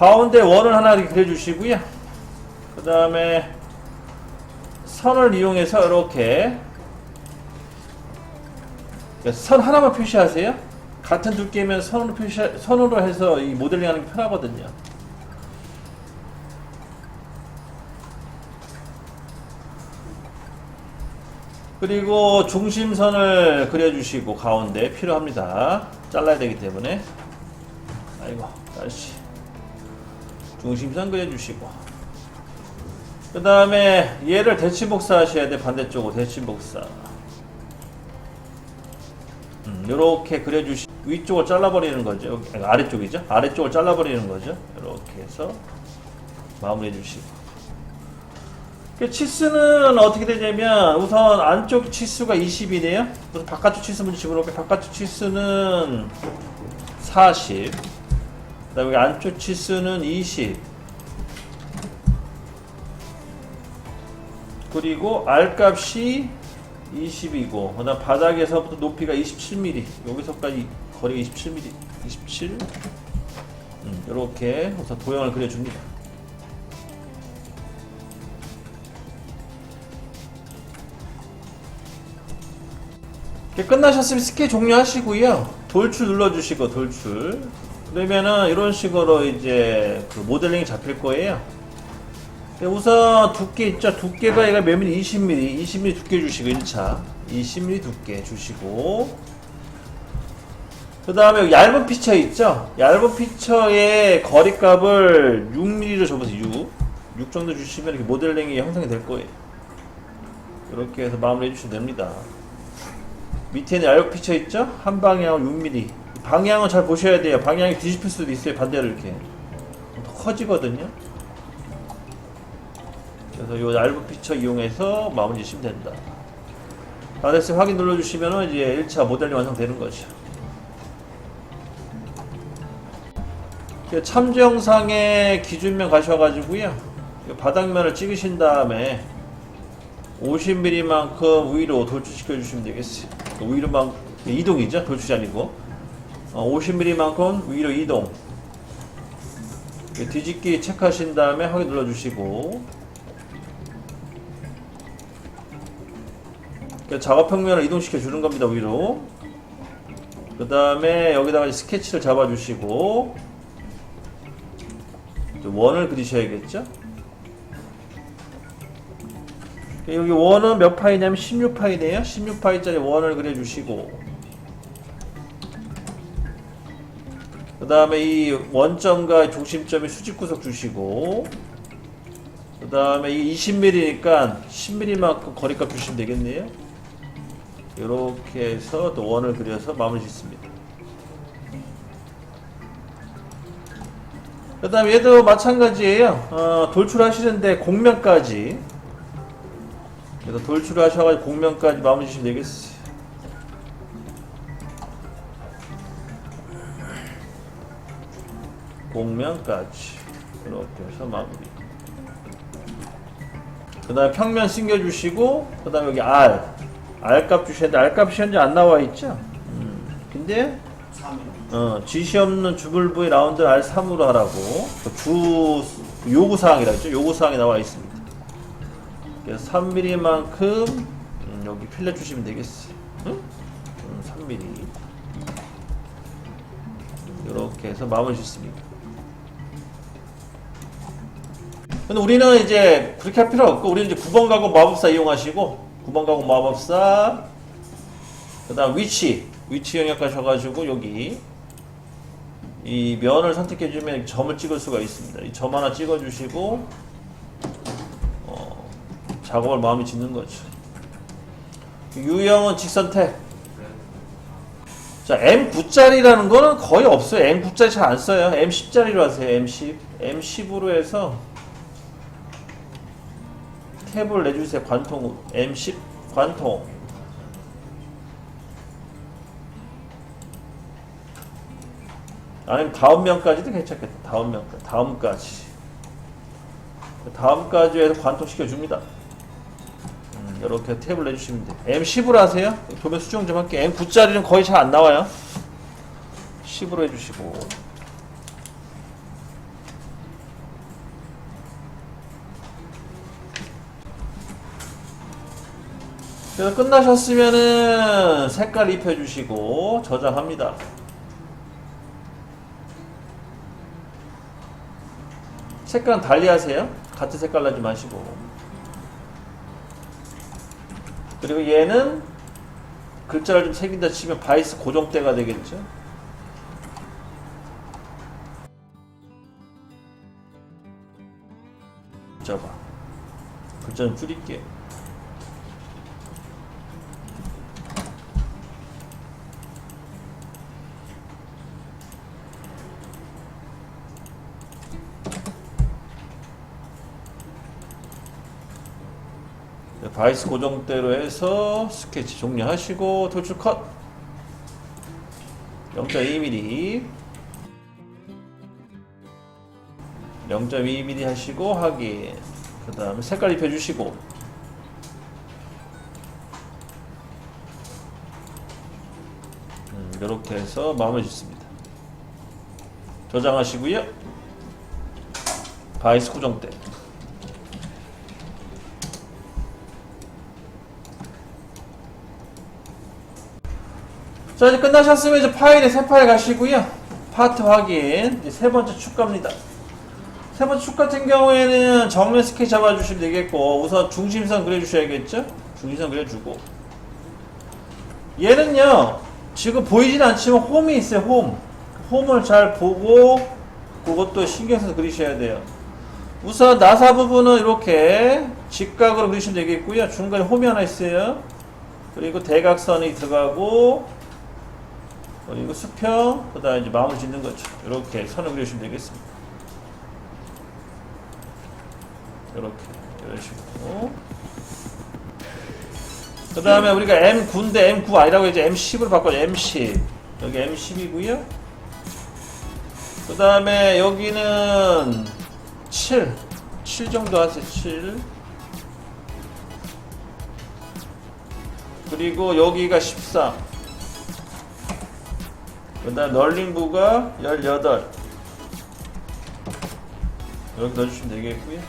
가운데 원을 하나 그려주시고요. 그 다음에 선을 이용해서 이렇게 선 하나만 표시하세요. 같은 두께면 선으로 표시 선으로 해서 이 모델링하는 게 편하거든요. 그리고 중심선을 그려주시고 가운데 필요합니다. 잘라야 되기 때문에 아이고 날씨 중심선 그려주시고. 그 다음에 얘를 대칭복사 하셔야 돼 반대쪽으로 대칭복사. 음, 이렇게 그려주시 위쪽을 잘라버리는 거죠. 아래쪽이죠? 아래쪽을 잘라버리는 거죠. 이렇게 해서 마무리해 주시고. 그 치수는 어떻게 되냐면 우선 안쪽 치수가 20이네요. 우선 바깥쪽 치수 먼저 집어넣을게요. 바깥쪽 치수는 40그 다음에 안쪽 치수는 20 그리고 R 값이 20이고 그 다음 바닥에서부터 높이가 27mm 여기서까지 거리가 27mm 27 음, 이렇게 우선 도형을 그려줍니다. 끝나셨으면 스케 종료하시고요. 돌출 눌러주시고 돌출 그러면은 이런 식으로 이제 그 모델링이 잡힐 거예요 네, 우선 두께 있죠. 두께가 얘가 몇 미리? 20mm. 20mm 두께 주시고 1차. 20mm 두께 주시고 그 다음에 얇은 피처 있죠. 얇은 피처의 거리값을 6mm로 접어서 6. 6 정도 주시면 이렇게 모델링이 형성이 될 거예요. 이렇게 해서 마무리 해 주시면 됩니다. 밑에는 얇은 피처 있죠. 한 방향은 6mm. 방향은 잘 보셔야 돼요. 방향이 뒤집힐 수도 있어요. 반대로 이렇게. 더 커지거든요. 그래서 이 얇은 피처 이용해서 마무리 지시면 된다. 다 됐으면 확인 눌러주시면 이제 1차 모델링 완성되는 거죠. 그 참조 영상의 기준면 가셔가지고요. 이 바닥면을 찍으신 다음에 50mm만큼 위로 돌출시켜 주시면 되겠어요. 그 위로만 이동이죠. 돌출이 아니고 어, 50mm만큼 위로 이동. 뒤집기 체크하신 다음에 확인 눌러주시고. 그 작업 평면을 이동시켜 주는 겁니다 위로. 그 다음에 여기다가 스케치를 잡아 주시고. 원을 그리셔야겠죠? 여기 원은 몇 파이냐면 16파이네요. 16파이짜리 원을 그려 주시고 다음에 이 원점과 중심점이 수직구석 주시고 그 다음에 이 20mm니까 10mm만큼 거리값 주시면 되겠네요 이렇게 해서 또 원을 그려서 마무리 짓습니다. 그 다음 얘도 마찬가지예요. 어, 돌출하시는데 공면까지 그래서 돌출하셔가지고 공면까지 마무리 지시면 되겠어요. 공면까지 이렇게 해서 마무리. 그 다음에 평면 숨겨주시고 그 다음에 여기 R R값 주셨는데 R값이 현재 안 나와 있죠? 음, 근데 3일. 어, 지시 없는 주불부의 라운드 R3으로 하라고 그주 요구사항이라 했죠? 요구사항이 나와 있습니다. 그래서 3mm만큼 음, 여기 필러 주시면 되겠어요. 응? 음, 3mm 이렇게 해서 마무리 짓습니다. 근데 우리는 이제 그렇게 할 필요 없고 우리는 이제 9번 가고 마법사 이용하시고 9번 가고 마법사 그 다음 위치 위치 영역 가셔가지고 여기 이 면을 선택해 주면 점을 찍을 수가 있습니다. 이 점 하나 찍어 주시고 어, 작업을 마음이 짓는 거죠. 유형은 직선택. 자 M9짜리라는 거는 거의 없어요. M9짜리 잘 안 써요. M10짜리로 하세요. M10 M10으로 해서 탭을 내주세요. 관통 M10 관통. 아니면 다음 면까지도 괜찮겠다. 다음 면까지. 다음까지. 다음까지 해서 관통시켜 줍니다. 음, 이렇게 탭을 내주시면 돼요. M10으로 하세요. 도면 수정 좀 할게요. M9짜리는 거의 잘 안 나와요. 10으로 해주시고. 그래서 끝나셨으면은 색깔 입혀주시고 저장합니다. 색깔은 달리 하세요. 같은 색깔 나지 마시고. 그리고 얘는 글자를 좀 새긴다 치면 바이스 고정대가 되겠죠. 봐. 글자 좀 줄일게. 바이스 고정대로 해서 스케치 종료하시고 돌출 컷. 0.2mm 0.2mm 하시고 확인. 그 다음에 색깔 입혀주시고. 음, 이렇게 해서 마무리 짓습니다. 저장하시고요. 바이스 고정대 자 이제 끝나셨으면 이제 파일에 새 파일 가시고요. 파트 확인. 이제 세 번째 축 갑니다. 세 번째 축 같은 경우에는 정면 스케치 잡아주시면 되겠고 우선 중심선 그려주셔야겠죠? 중심선 그려주고. 얘는요 지금 보이진 않지만 홈이 있어요 홈. 홈을 잘 보고 그것도 신경 써서 그리셔야 돼요. 우선 나사 부분은 이렇게 직각으로 그리시면 되겠고요. 중간에 홈이 하나 있어요. 그리고 대각선이 들어가고 그리고 수평, 그 다음에 이제 마음을 짓는 거죠. 이렇게 선을 그려주시면 되겠습니다. 이렇게, 이런 식으로. 그 다음에 우리가 M9인데 M9 아니라고 이제 M10으로 바꿔요. M10. 여기 M10이고요. 그 다음에 여기는 7. 7 정도 하세요. 7. 그리고 여기가 13. 그 다음 널링부가 18 여기 넣어주시면 되겠고요.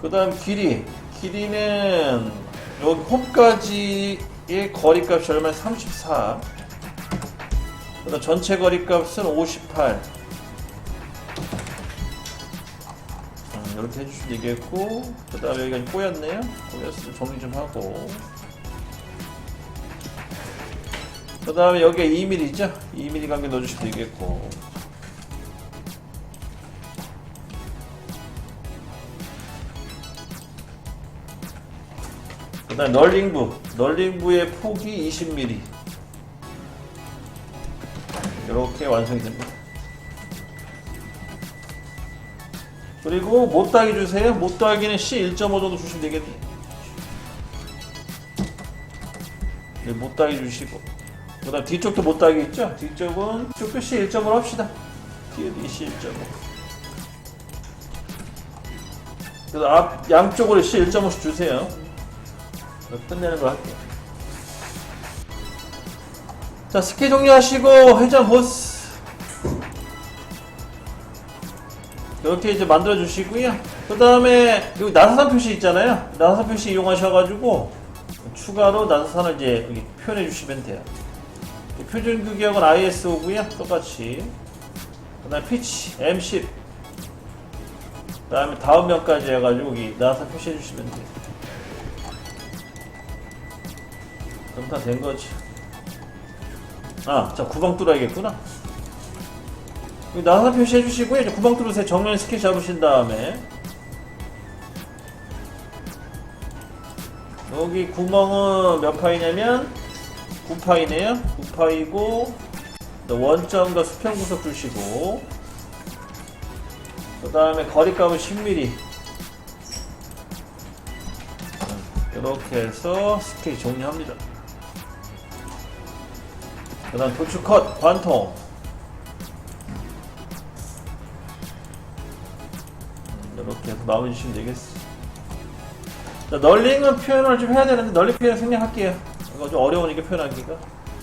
그 다음 길이. 길이는 여기 홈까지의 거리값이 얼마 34 그다음 전체 거리값은 58 이렇게 해주시면 되겠고 그 다음에 여기가 꼬였네요. 꼬였으면 정리 좀 하고. 그 다음에 여기가 2mm죠? 2mm 간격 넣어주시면 되겠고. 그 다음 널링부. 널링부의 폭이 20mm 이렇게 완성이 됩니다 그리고 못따기 주세요. 못따기는 C 1.5 정도 주시면 되겠네요. 네, 못따기 주시고. 그 다음 뒤쪽도 못따기 있죠? 뒤쪽은 뒤쪽도 C 1.5로 합시다. 뒤에도 C 1.5. 그래서 앞, 양쪽으로 C 1.5씩 주세요. 끝내는 거 할게요. 자, 스케 종료하시고 회전 보스. 이렇게 이제 만들어 주시고요. 그 다음에 여기 나사선 표시 있잖아요. 나사선 표시 이용하셔가지고 추가로 나사선을 이제 여기 표현해 주시면 돼요. 표준 규격은 ISO고요. 똑같이. 그 다음에 피치 M10. 그 다음에 다음 면까지 해가지고 여기 나사선 표시해 주시면 돼요. 그럼 다 된 거지. 아, 자, 구멍 뚫어야겠구나. 여기 나사 표시해 주시고요. 이제 구멍 뚫으세요. 정면 스케치 잡으신 다음에 여기 구멍은 몇 파이냐면 9파이네요. 9파이고 원점과 수평 구석 주시고 그 다음에 거리값은 10mm 이렇게 해서 스케치 종료합니다. 그 다음 도출 컷 관통 이렇게 해서 마무리 주시면 되겠어. 자, 널링은 표현을 좀 해야 되는데 널링 표현 생략할게요. 이거 좀 어려우니까 표현하기가.